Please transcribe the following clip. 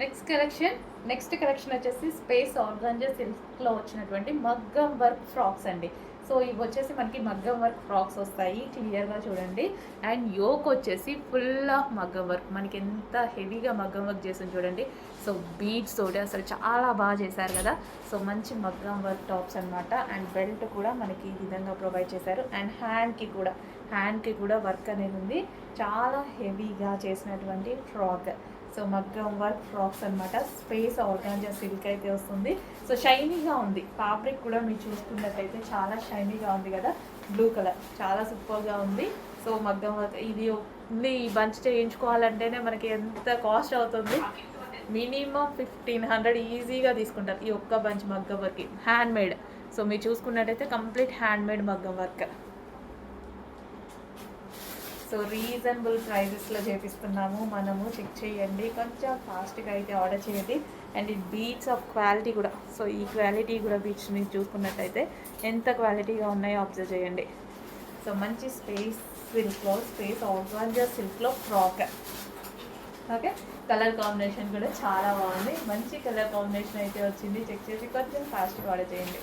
Next collection next collection వచ్చేసి space organza సిల్క్లో వచ్చినటువంటి మగ్గం వర్క్ ఫ్రాక్స్ అండి. సో ఇవి వచ్చేసి మనకి మగ్గం వర్క్ ఫ్రాక్స్ వస్తాయి. క్లియర్గా చూడండి. అండ్ యోక్ వచ్చేసి ఫుల్ ఆఫ్ మగ్గం వర్క్ మనకి ఎంత హెవీగా మగ్గం వర్క్ చేసింది చూడండి. సో బీడ్స్ తోటి అసలు చాలా బాగా చేశారు కదా. సో మంచి మగ్గం వర్క్ టాప్స్ అన్నమాట. అండ్ బెల్ట్ కూడా మనకి ఈ విధంగా ప్రొవైడ్ చేశారు. అండ్ హ్యాండ్కి కూడా. హ్యాండ్కి కూడా వర్క్ అనేది ఉంది. చాలా హెవీగా చేసినటువంటి ఫ్రాక్ సో మగ్గం వర్క్ ఫ్రాక్స్ అన్నమాట. స్పేస్ ఆర్గాంజా సిల్క్ అయితే వస్తుంది. సో షైనీగా ఉంది. ఫ్యాబ్రిక్ కూడా మీరు చూసుకున్నట్టయితే చాలా షైనీగా ఉంది కదా. బ్లూ కలర్ చాలా సూపర్గా ఉంది. సో మగ్గం వర్క్ ఇది ఓన్లీ ఈ బంచ్ చేయించుకోవాలంటేనే మనకి ఎంత కాస్ట్ అవుతుంది? మినిమం ఫిఫ్టీన్ హండ్రెడ్ ఈజీగా తీసుకుంటారు. ఈ ఒక్క బంచ్ మగ్గం వర్క్ హ్యాండ్ మేడ్ సో మీరు చూసుకున్నట్టయితే కంప్లీట్ హ్యాండ్ మేడ్ మగ్గం వర్క్ సో రీజనబుల్ ప్రైజెస్లో చేపిస్తున్నాము. మనము చెక్ చేయండి. కొంచెం ఫాస్ట్గా అయితే ఆర్డర్ చేయండి. అండ్ ఈ బీట్స్ ఆఫ్ క్వాలిటీ కూడా సో ఈ క్వాలిటీ కూడా బీట్స్ మీరు చూసుకున్నట్టయితే ఎంత క్వాలిటీగా ఉన్నాయో అబ్జర్వ్ చేయండి. సో మంచి స్పేస్ సిల్క్లో స్పేస్ ఆర్గాంజా సిల్క్లో ఫ్రాక్. ఓకే? కలర్ కాంబినేషన్ కూడా చాలా బాగుంది. మంచి కలర్ కాంబినేషన్ అయితే వచ్చింది. చెక్ చేసి కొంచెం ఫాస్ట్గా ఆర్డర్ చేయండి.